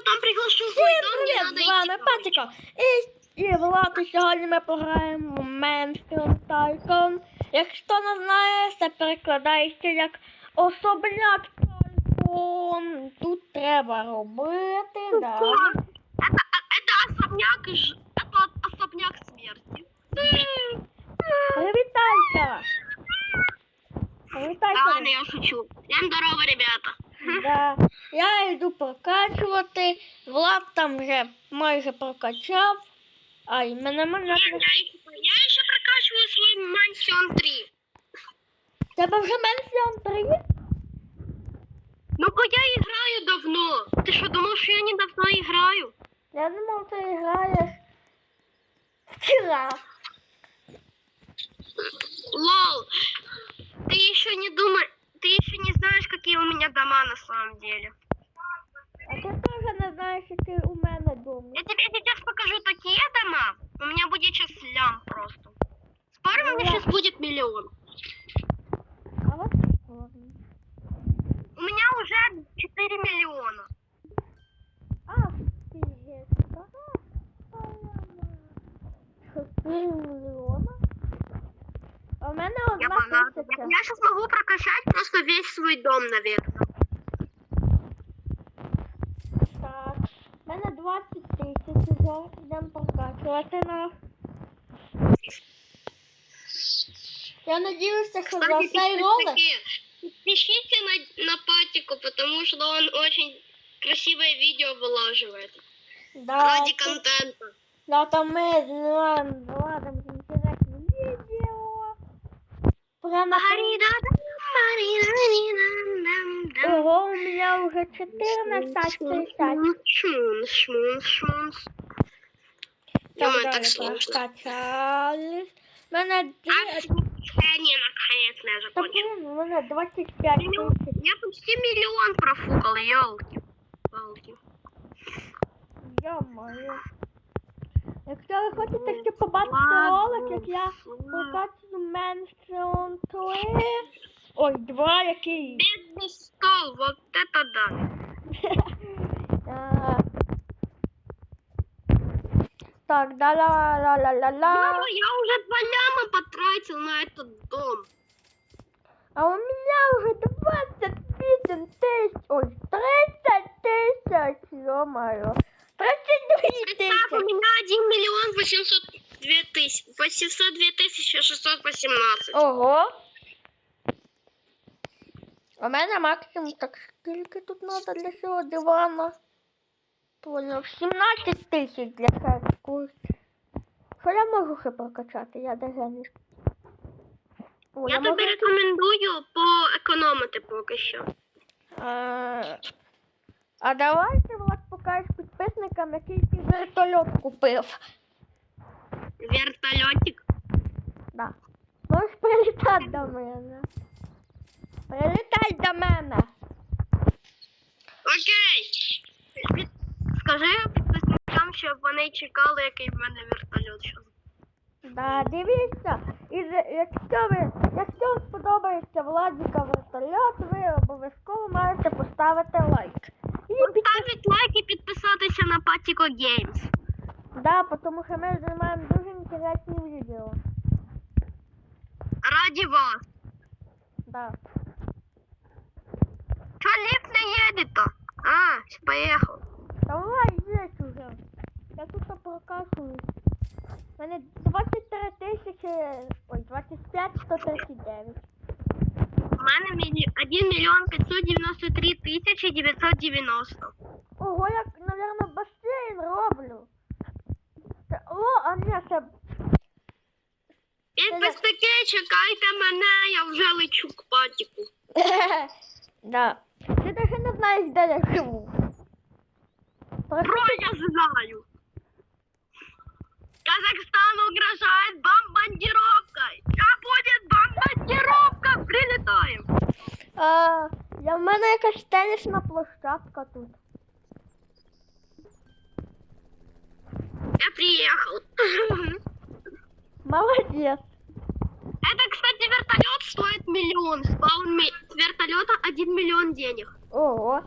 потом приглашу в свой Всім дом, мне привіт, надо з вами идти. Патіка. І, і Влад, і сьогодні ми пограємо в Менстрім Тайкон. Якщо не знаєш, це перекладається як особняк Тайкон. Тут треба робити, да. Это, а- это особняк, ж- это особняк смерти. Привітайся! Да Привітайся! ладно, я шучу. Всем здорово, ребята. Да. Я йду прокачувати. Влад там вже майже прокачав. Ай, мене мене. Я, я, еще- я еще прокачиваю свой Мансион 3. Тебе вже Менстрім 3? Ну-ка я играю давно. Ты что, думал, что я недавно играю? Я думав, ти граєш вчора. Лол, ты еще не думай, ты еще не знаешь, какие у меня дома на самом деле. А ти теж не знаєш, що ти у мене дома. Я тебе сейчас покажу такие дома. У меня будет сейчас лям просто. Спорим, у меня сейчас будет миллион. А от ладно. У меня уже 4 миллиона. А, фігеть. Ага. Чотири мільйона? А в мене Я одна богатый. тисяча. Я сейчас могу прокачать просто весь свой дом, наверное. Так. В мене 20 тисяч уже. Йдемо прокачувати на. Я надіюся, що за цей ролик. Пишите на, на Патику, потому что он очень красивое видео вылаживает. Да, Ради контента. Да, там ми знімаємо На Ого, у меня уже 14 тысяч. Шмунс, шмунс, шмунс. Думаю, так сложно. мене дві... наконец-то я закончил. блін, у мене 25 тисяч. Я почти миллион профукал, елки. Палки. Йо-моє. Якщо ви хочете ще побачити ролик, як я прокачую менше 3... Ой, два який. Бедный стол, вот это да. А. Так, да ла ла ла ла ла Мама, я уже два ляма потратил на этот дом. А у меня уже 28 тысяч, ой, 30 тысяч, ё-моё. 32 Представь, у тысячи. меня 1 миллион 802 тысячи, 802 тысячи 618. Ого. У мене максимум, так скільки тут надо для цього дивана? Понял, 17 тисяч для хекку. Що я можу ще прокачати? Я даже не... О, Я тобі рекомендую поекономити поки що. А, а давайте Влад покажеш підписникам, який ти вертольот купив. Вертольотик. Да. Можеш прилітати до мене. Прилітай до мене. Окей. Скажи підписникам, щоб вони чекали, який в мене вертольот зараз. Да, дивіться. І якщо ви, якщо сподобається Владіка вертольот, ви обов'язково маєте поставити лайк. І. Ставить лайк і підписатися на Patiko Games. Да, тому що ми знімаємо дуже інтересні відео. Раді вас. Да. Чо ліфт не їде-то? А, поїхав. Давай здесь уже. Я тут прокашуюсь. У мене 23 тисячі, ой, 25 139. У мене мілі- 1 мільйон 593 тисячі 990. Ого, я, наверное, басейн роблю. Це, о, а ні, це... Підписники, чекайте мене, я вже лечу к патіку. да. Ти даже не знаєш, де я живу. Про я знаю. Казахстан угрожает бомбардировкой. Сейчас будет бомбардировка. Прилетаем. А, я, в мене якась тенісна площадка тут. Я приехал. Молодець. Это, кстати, вертолет стоит миллион. Спаун вертолета 1 миллион денег. Ого.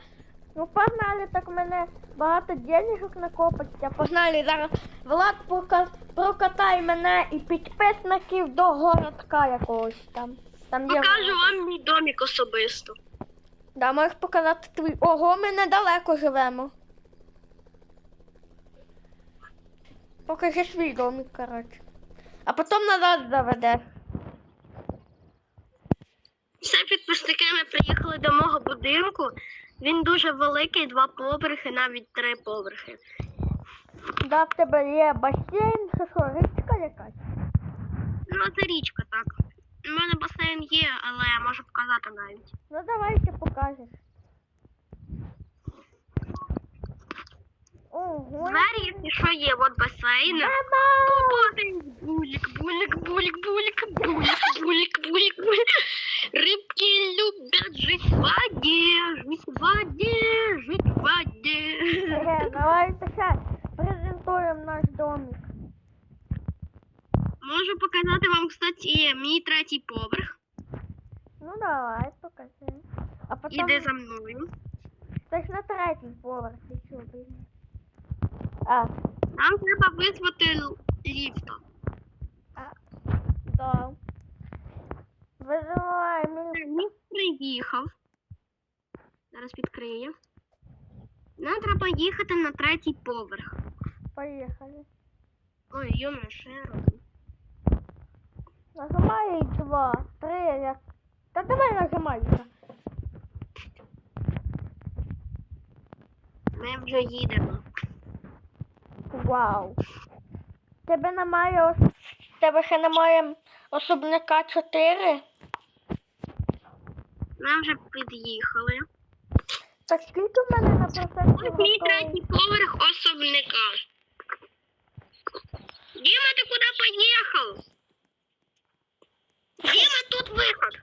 Ну погнали, так мене багато денежок накопиться. Погнали зараз. Влад пока- прокатай мене і підписників до городка якогось там. Там є. Покажу вам мій домик особисто. Да, можеш показати твій. Ого, ми недалеко живемо. Покажи свій домик, коротше. А потім назад заведеш. Все підписники ми приїхали до мого будинку. Він дуже великий, два поверхи, навіть три поверхи. Да, в тебе є басейн, що що, річка якась? Ну, це річка, так. У мене басейн є, але я можу показати навіть. Ну давай ти покажеш. Ого. Двері, якщо що є, от басейн. Мама! Булик, булик, булик, булик, булик, булик, булик, булик. Рыбки любят жить в воде, жить в воде, жить в воде. Е, Давай таке презентуємо наш домик. Можу показати вам, кстати, мій третій поверх. Ну давай, покажи. А потім Іди за мною. це ж на третій поверх, ти що, блін. А, Нам треба визвати ліфта. да. Визивай мені. Ліфт приїхав. Зараз відкриє. Нам треба їхати на третій поверх. Поїхали. Ой, йома, ще роблю. Нажимай два, три, як. Та давай нажимай. Ми вже їдемо. Вау. Тебе немає ос... Тебе ще немає особняка 4? Ми вже під'їхали. Так скільки в мене на процесі? Ось мій третій поверх особняка. Діма, ти куди поїхав? Діма, тут виход.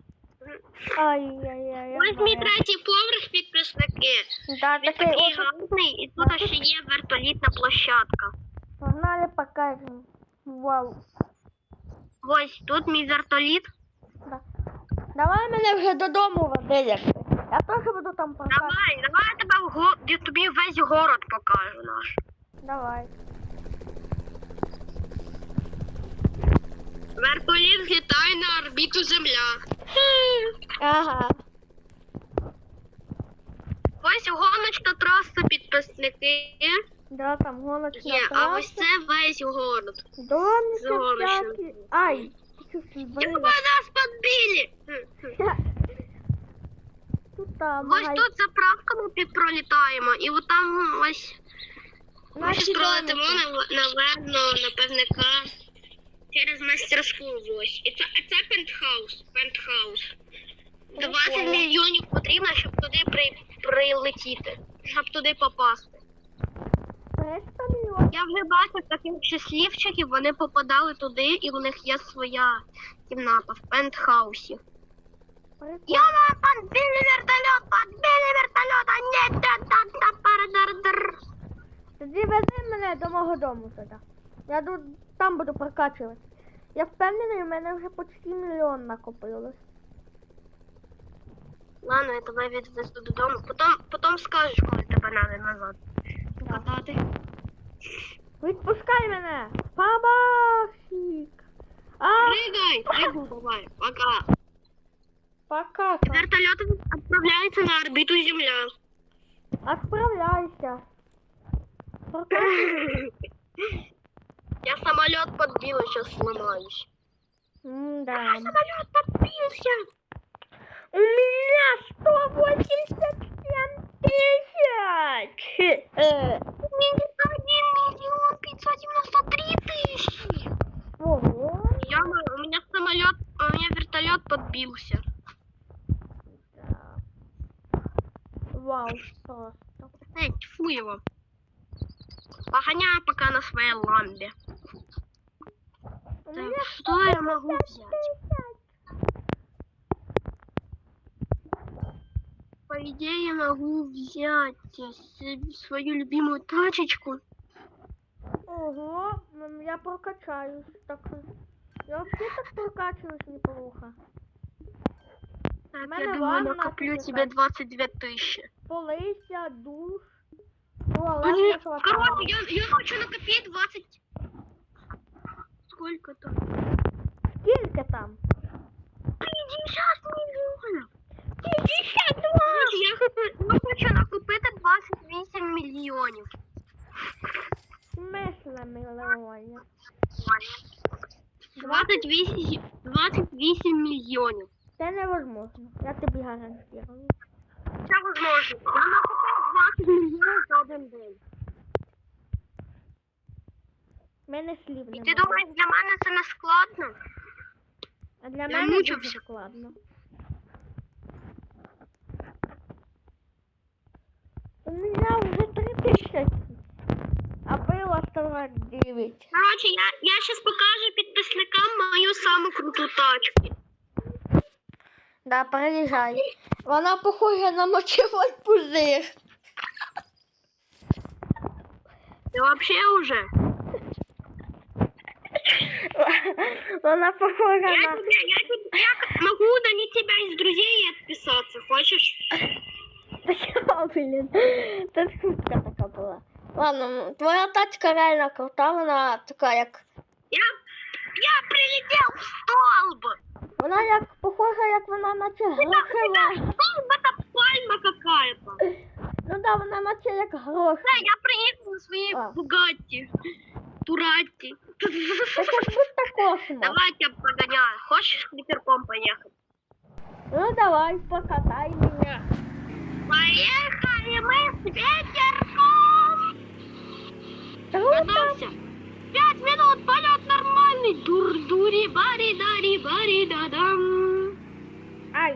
Ай-яй-яй. Ось мій третій поверх підписники. Да, Він такий такий ось. гарний, і тут ще є вертолітна площадка. Погнали покажемо. Вау. Ось тут мій вертоліт. Да. Давай мене вже додому води. Я теж буду там покажу. Давай, давай я тебе в го... я тобі весь город покажу наш. Давай. Вертоліт злітає на орбіту Земля. Ага. Ось гоночна траса підписники. Да, там гоночна Є, а ось це весь город. Зовнішньо. всякі. Ай. Як збила? нас підбили? Тут там Ось тут заправка ми під- пролітаємо, і от там ось ми Наші пролетимо, домики. нав- наверно, напевника через мастерську ось. І це, це пентхаус. Пентхаус. 20 Прикольно. мільйонів потрібно, щоб туди при, прилетіти, щоб туди попасти. 300 мільйонів. Я вже бачив таких щасливчиків, вони попадали туди, і у них є своя кімната в пентхаусі. Яна, подбили вертолет, подбили вертолет, а нет, да, да, да, парадар. Тоді вези мене до мого дому туди. Я тут там буду прокачувати. Я впевнений, у мене вже почти мільйон накопилось. Ладно, я тебе відвезу додому. Потім, потім скажеш, коли тебе треба назад. Покатати. Відпускай мене! Бабахік! А, давай, пока. пока. там. Вертолет на орбиту Земля. Отправляйся. Прокачуй. Я самолет подбила, сейчас сломаюсь. М-да. Самолет подбился. У меня 187 тысяч! Э, Минус 1 миллион 593 тысячи. Ого. Я, у меня самолет, у меня вертолет подбился. Да. Вау, просто. Эй, тьфу его. Погоняю пока на своей ламбе. Так, что я могу взять? По идее, я могу взять э, свою любимую тачечку. Ого, м, я прокачаюсь. Так, я вообще так прокачиваюсь неплохо. Так, я думаю, накоплю тебе так. 22 тысячи. полиця, душ. Туалет, Короче, я, я хочу накопить 20... Сколько там? Скільки там? 50 мільйонів. 52! Короче, я, хочу- я хочу накопити 28 мільйонів. Смисла мільйонів. 28, 28 мільйонів. Це невозможно. Я тобі гарантую. Це возможно. Я накопив 20 мільйонів за один день. В мене слів І немає. ти думаєш, для мене це не складно? А для Я мене дуже мучився. складно. У мене вже три тисячі. А було 49. Короче, я, я сейчас покажу підписникам мою саму круту тачку. Да, приїжджай. Вона похожа на мочевой пузир. Ти вообще уже? Вона похожа Я, на... я, тебе, я могу удалить тебя из друзей и отписаться, хочешь? Чого, блін? Це шутка така була. Ладно, ну, твоя тачка реально крута, вона така як. Я, я прилетел в столб! Вона як похожа, як вона наче грошева. Столб это пальма какая-то. Ну да, вона наче як гроші. Да, я приехал на своей А. Бугатти. Туратти. Це як будто космос. Давай я тебя погоняю. Хочешь с ветерком поехать? Ну давай, покатай мене. Поехали мы с ветерком! Готовься. Пять минут, полет нормальный. Дур-дури, бари-дари, бари-да-дам. Ай.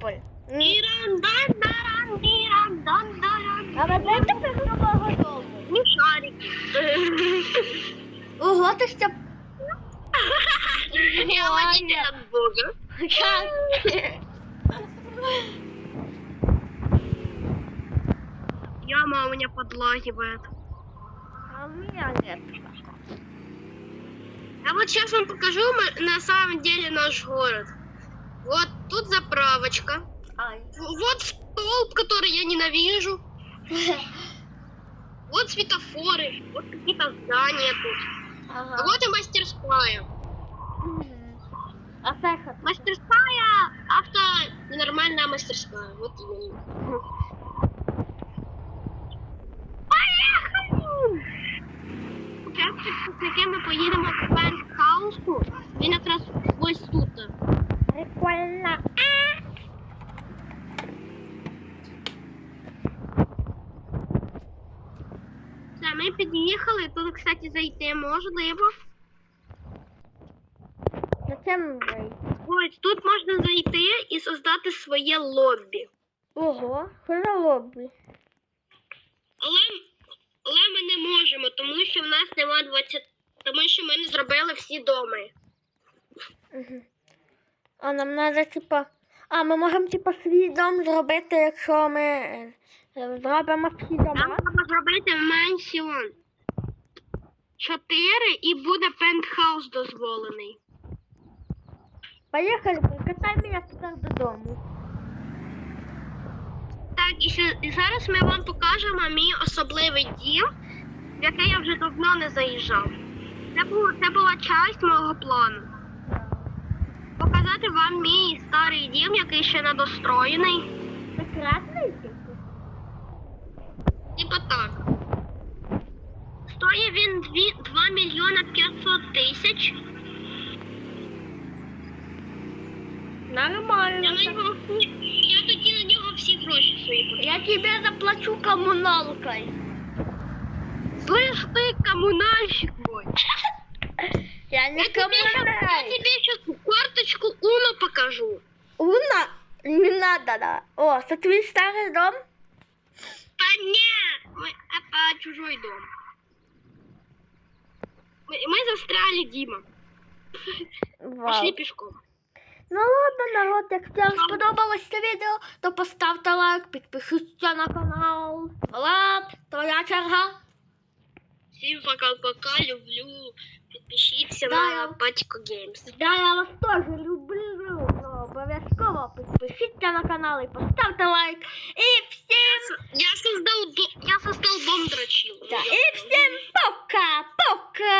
Боль. Диран-дан-даран, диран-дан-даран. А ви знаєте, що з нового дому? Смешарики. Ого, ти ще... Я водитель от Бога. Яма у меня подлагивает. А у меня нет. А вот сейчас вам покажу на самом деле наш город. Вот тут заправочка. Ай. Вот столб, который я ненавижу. Вот светофоры. Вот какие-то здания тут. А Ага. вот и мастерская. А це що? Мастерская, авто, нормальная мастерская. Вот именно. Поехали! Участок, з яким ми поїдемо в пентхаусу, він якраз ось тут. Прикольно. Все, ми під'їхали. Тут, кстати, зайти можливо. Зачем ви? Ось тут можна зайти і создати своє лоббі. Ого, що за лобі? Але, але ми не можемо, тому що в нас нема 20. Тому що ми не зробили всі доми. Угу. А нам треба, типа. А, ми можемо, типа, свій дом зробити, якщо ми зробимо всі Нам треба зробити менсіон. Чотири і буде пентхаус дозволений. Поїхали, прикатай мене тепер додому. Так, і, ще- і зараз ми вам покажемо мій особливий дім, в який я вже давно не заїжджав. Це, було, це була часть мого плану. Показати вам мій старий дім, який ще не достроєний. Секретний типу? Типа так. Стоїть він 2 мільйона 500 тисяч. Я, Нормально. на нього, я тоді на нього всі гроші свої потратив. Я тебе заплачу комуналкой. Слышь ты, коммунальщик мой. Я не Я тебе, щас, я коммунальщик. тебе сейчас карточку Уно покажу. Уна, не надо, да. О, це твій старий дом? Да не, мы, это чужой дом. Мы, мы застряли, Дима. Вау. Пошли пешком. Ну ладно, народ, якщо вам сподобалось це відео, то поставте лайк, підпишіться на канал. Влад, твоя черга. Всем пока-пока, люблю. Подпишитесь Да, я- на Патико Геймс. Да, я вас теж люблю, но ви обов'язково Підпишіться на канал і поставте лайк. І всім... Я создал... Я создал бомб дрочил. Да. И всем пока-пока!